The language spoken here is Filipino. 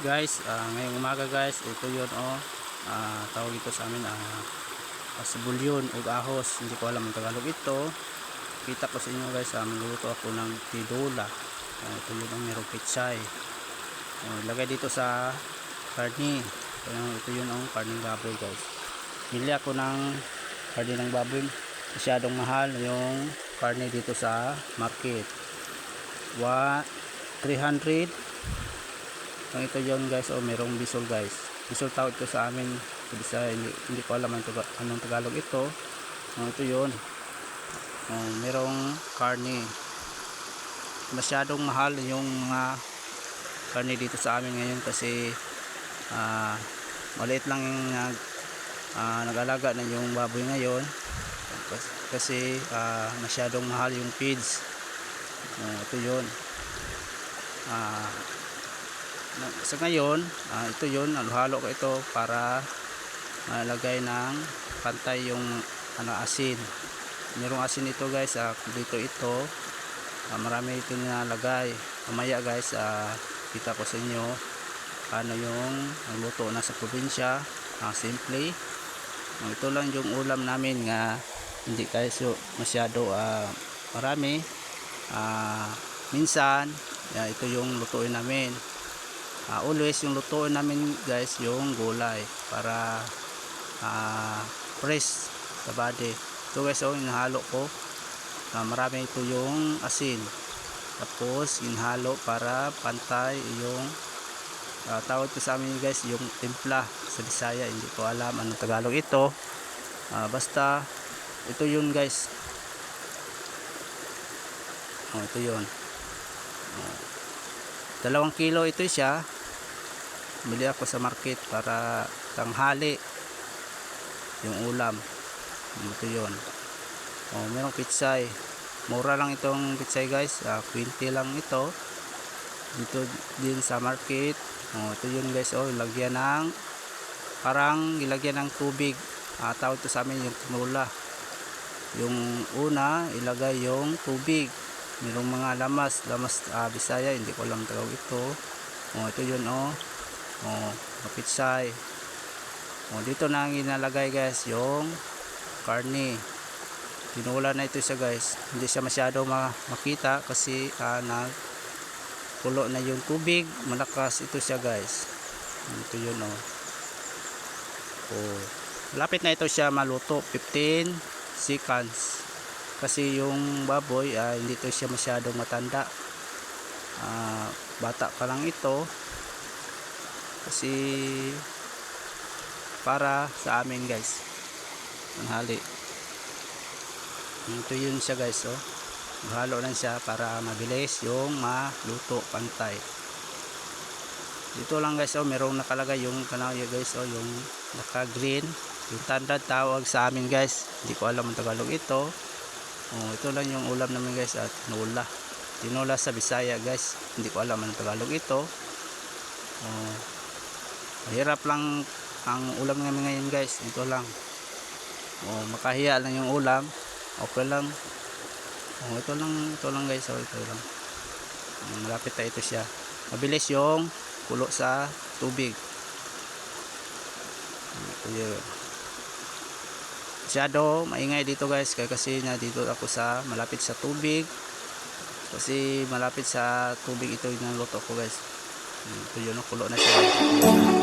guys ah, ngayong umaga guys ito yun oh. Ah, tawag ito sa amin ah, pasibulyon o ahos. Hindi ko alam ang Tagalog ito. Kita ko sa inyo guys ah, magluto ako ng tinola ah, ito yun ang merong pitsay oh, lagay dito sa karni ito, ito yun ang karning baboy guys. Bili ako ng karni ng baboy. Masyadong mahal yung karni dito sa market. Wa 300 ang ito yon guys, oh, merong bisol guys. Bisol tawag ito sa amin. Hindi, hindi ko alam ang taga, anong Tagalog ito. Oh, ito yon. Oh, merong karne. Masyadong mahal yung mga karne dito sa amin ngayon kasi ah, maliit lang yung nag, ah, nag-alaga na yung baboy ngayon. Kasi, ah, masyadong mahal yung feeds. Oh, ito. Ah, na- sa ngayon ah, ito yun halo ko ito para malagay ng pantay yung ano asin. Merong asin ito guys ah, dito ito. Ah, marami ito nilalagay. Mamaya guys ah, kita ko sa inyo ano yung luto na sa probinsya. Ah, simple. Ah, ito lang yung ulam namin nga hindi kayo masyado ah, marami. Ah, minsan ah, ito yung lutuin namin Ah, always yung lutuin namin guys yung gulay para ah, fresh sa body. Ito guys oh inahalo ko. Ah, marami ito yung asin. Tapos inhalo para pantay yung ah, tawag ko sa amin guys yung timpla sa Bisaya. Hindi ko alam anong Tagalog ito. Ah, basta ito yun guys. Oh, ito yun. Oh. dalawang kilo ito siya bili ako sa market para tanghali yung ulam. Ito yun? Oh, merong pitsay. Mura lang itong pitsay guys. Ah, 20 lang ito. Dito din sa market. Oh, ito yun guys. Oh ilagyan ng parang ilagyan ng tubig. Ah, tawag ito sa amin yung tinola yung una ilagay yung tubig. Merong mga lamas. Lamas ah, bisaya hindi ko alam tawag ito. Oh, ito yun oh oh, mapitsay oh, dito na ang inalagay guys yung karne. Tinula na ito siya guys. Hindi siya masyado ma makita kasi ah, nag pulo na yung tubig. Malakas ito siya guys. Ito yun oh. oh lapit na ito siya maluto. 15 seconds. Kasi yung baboy ah, hindi ito siya masyadong matanda. Ah, bata pa lang ito kasi para sa amin guys tanghali. Ito yun siya guys oh. Halo lang siya para mabilis yung maluto pantay. Dito lang guys oh merong nakalagay yung kanaya guys oh yung naka green yung tanda tawag sa amin guys. Hindi ko alam ang Tagalog ito. Oh, ito lang yung ulam namin guys at tinola tinola sa Bisaya guys. Hindi ko alam ang Tagalog ito. Oh, mahirap lang ang ulam namin ngayon guys. Ito lang. Oh, makahiya lang yung ulam. Okay lang. Oh, ito lang ito lang guys. Oh, ito lang. Malapit na ito siya. Mabilis yung kulo sa tubig. Masyado maingay dito guys. Kaya kasi na dito ako sa malapit sa tubig. Kasi malapit sa tubig ito yung luto ko guys. Ito yun kulo na siya